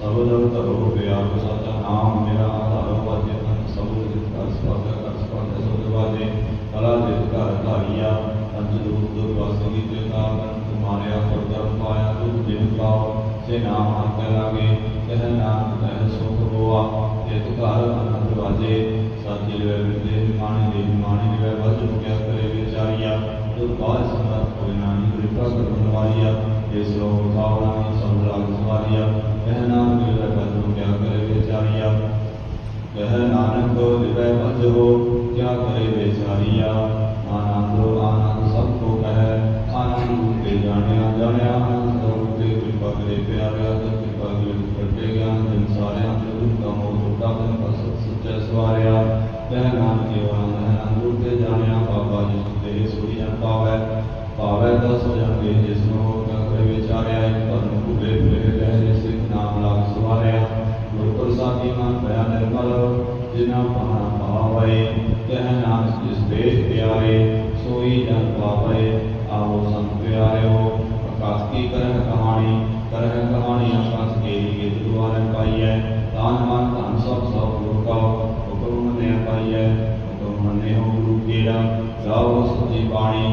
ਸਬਦ ਧਰੋ ਬਿਆਰ ਸਤਾ ਨਾਮ ਮੇਰਾ ਆਧਾਰ ਵਾਜੇ ਅੰਤ ਸਬਦ ਜਿਤ ਕਰ ਸਪਾਦਾ ਕਰ ਸਪਾਦਾ ਸਬਦ ਵਾਜੇ ਕਲਾ ਦੇ ਘਰ ਧਾਰੀਆ ਅੰਤ ਦੂਤ ਦੁਰਵਾਸੀ ਤੇ ਕਾਰਨ ਤੁਮਾਰਿਆ ਫਰਦਰ ਪਾਇਆ ਦੁਖ ਜਿਨ ਪਾਓ ਸੇ ਨਾਮ ਆਕੇ ਲਾਗੇ ਕਹਿ ਨਾਮ ਕਹਿ ਸੁਖ ਹੋਆ ਇਤ ਘਰ ਅਨੰਦ ਵਾਜੇ ਸਾਚੇ ਵੇ ਵਿਦੇ ਮਾਣੀ ਦੇ ਮਾਣੀ ਦੇ ਵਜ ਮੁਕਿਆ ਕਰੇ ਵਿਚਾਰੀਆ ਜੋ ਬਾਦ ਸਮਰਥ ਹੋਏ ਨਾਨੀ ਕਿਰਪਾ ਕਰਨ ਵਾਲੀਆ ਇਸ ਲੋਕ ਭਾਵਨਾ ਸਭ ਲਾਗ ਸਵਾਰੀਆ ਕਹਿ ਨਾਮ ਮੇਰੇ ਵਜ ਮੁਕਿਆ ਕਰੇ ਵਿਚਾਰੀਆ ਕਹਿ ਨਾਨਕ ਦਿਵੈ ਕਿਆ ਕਰੇ ਵਿਚਾਰੀਆ ਆਨੰਦ ਆਨੰਦ ਸਭ ਕੋ ਕਹਿ ਆਨੰਦ ਰੂਪੇ ਜਾਣਿਆ ਜਾਣਿਆ ਆਨੰਦ ਤੇ ਕਿਰਪਾ ਕਰੇ ਪਿਆਰਿਆ ਤੇ ਕਿਰਪਾ ਕਰੇ ਕਰਤੇ ਗਿਆਨ ਜਨ ਸਾਰਿਆਂ ਤੇ ਰੂਪ ਦਾ ਮੋਹ ਟੁੱਟਾ ਤਨ ਪਸਤ ਸੱਚੇ ਸਵਾਰਿਆ। ਕਹਿ ਨਾਨਕ ਕੇਵਲ ਆਨੰਦ ਰੂਪੇ ਜਾਣਿਆ, ਬਾਬਾ जन पापय आवो संप्यायो प्रकाश की करह कहानी करह कहानी आकाश के लिए द्वार पाई है। दान मान धन सब सब गुरु का हुक्म ने पाई है। हुक्म ने हो गुरु केरा जाओ सच्ची पानी